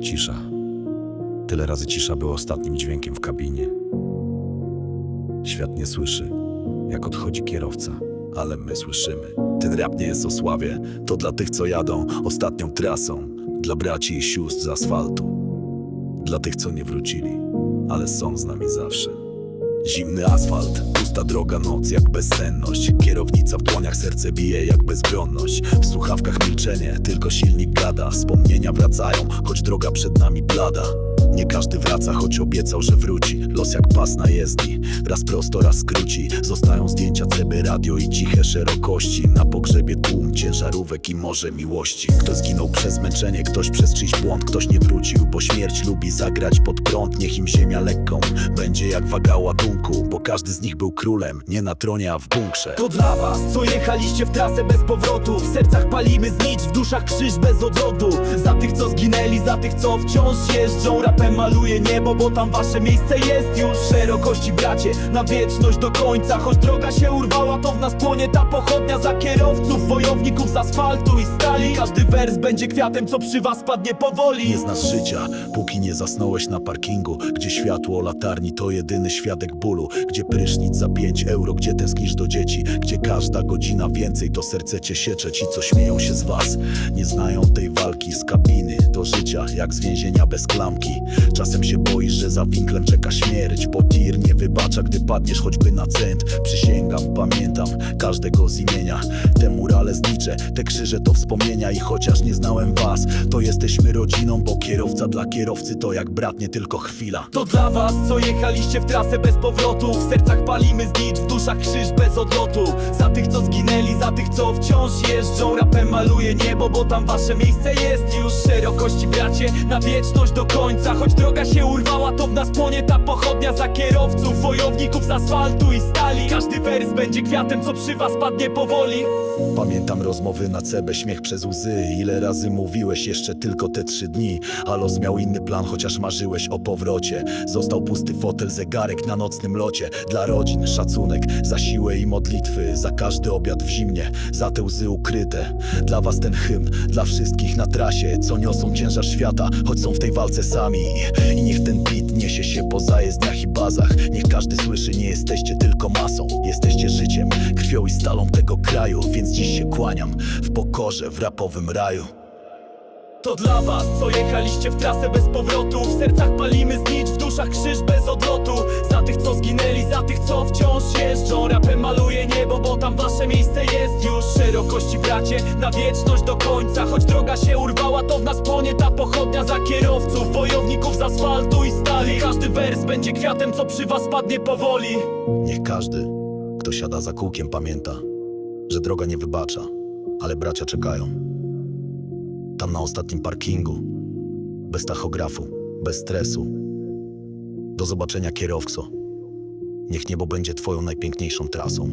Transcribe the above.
Cisza. Tyle razy cisza była ostatnim dźwiękiem w kabinie. Świat nie słyszy, jak odchodzi kierowca, ale my słyszymy. Ten rap nie jest o sławie, to dla tych, co jadą ostatnią trasą, dla braci i sióstr z asfaltu, dla tych, co nie wrócili, ale są z nami zawsze. Zimny asfalt, pusta droga, noc jak bezsenność. Kierownica w dłoniach, serce bije jak bezbronność. W słuchawkach milczenie, tylko silnik gada. Wspomnienia wracają, choć droga przed nami blada nie każdy wraca, choć obiecał, że wróci. Los jak pas na jezdni, raz prosto, raz skróci. Zostają zdjęcia ceby, radio i ciche szerokości. Na pogrzebie tłum ciężarówek i morze miłości. Ktoś zginął przez zmęczenie, ktoś przez czyjś błąd. Ktoś nie wrócił, bo śmierć lubi zagrać pod prąd. Niech im ziemia lekką będzie jak waga ładunku Bo każdy z nich był królem, nie na tronie, a w bunkrze. To dla was, co jechaliście w trasę bez powrotu. W sercach palimy znicz, w duszach krzyż bez odrodu. Za tych, co zginęli, za tych, co wciąż jeżdżą Rapem maluje niebo, bo tam wasze miejsce jest już Bracie, na wieczność do końca. Choć droga się urwała, to w nas płonie ta pochodnia Za kierowców, wojowników z asfaltu i stali. Każdy wers będzie kwiatem, co przy was padnie powoli. Nie znasz życia, póki nie zasnąłeś na parkingu Gdzie światło latarni to jedyny świadek bólu Gdzie prysznic za 5 euro, gdzie tęsknisz do dzieci Gdzie każda godzina więcej to serce cię siecze. Ci co śmieją się z was, nie znają tej walki z kabiny. Do życia jak z więzienia bez klamki. Czasem się boisz, że za winklem czeka śmierć Bo tir nie wybacza, gdy padniesz choćby na cent. Pamiętam każdego z imienia. Te murale znicze, te krzyże to wspomnienia I chociaż nie znałem was, to jesteśmy rodziną Bo kierowca dla kierowcy to jak brat, nie tylko chwila. To dla was, co jechaliście w trasę bez powrotu. W sercach palimy znicz, w duszach krzyż bez odlotu. Za tych, co zginęli, za tych, co wciąż jeżdżą. Rapem maluje niebo, bo tam wasze miejsce jest już. Szerokości bracie, na wieczność do końca. Choć droga się urwała, to w nas płonie ta pochodnia Za kierowców, wojowników z asfaltu i stali. Każdy wers będzie kwiatem, co przy was padnie powoli. Pamiętam rozmowy na cebę, śmiech przez łzy. Ile razy mówiłeś jeszcze tylko te trzy dni? A los miał inny plan, chociaż marzyłeś o powrocie. Został pusty fotel, zegarek na nocnym locie. Dla rodzin szacunek, za siłę i modlitwy. Za każdy obiad w zimnie, za te łzy ukryte. Dla was ten hymn, dla wszystkich na trasie. Co niosą ciężar świata, choć są w tej walce sami. I niech ten beat niesie się po zajezdniach i bazach. Niech każdy słyszy, nie jesteście tylko masą. Jesteście krwią i stalą tego kraju Więc dziś się kłaniam w pokorze, w rapowym raju. To dla was, co jechaliście w trasę bez powrotu. W sercach palimy znicz, w duszach krzyż bez odlotu. Za tych, co zginęli, za tych, co wciąż jeżdżą. Rapem maluje niebo, bo tam wasze miejsce jest już. Szerokości bracie, na wieczność do końca. Choć droga się urwała, to w nas płonie ta pochodnia Za kierowców, wojowników z asfaltu i stali. Każdy wers będzie kwiatem, co przy was padnie powoli. Niech każdy, kto siada za kółkiem pamięta Że droga nie wybacza, ale bracia czekają. Tam na ostatnim parkingu Bez tachografu, bez stresu. Do zobaczenia kierowco. Niech niebo będzie twoją najpiękniejszą trasą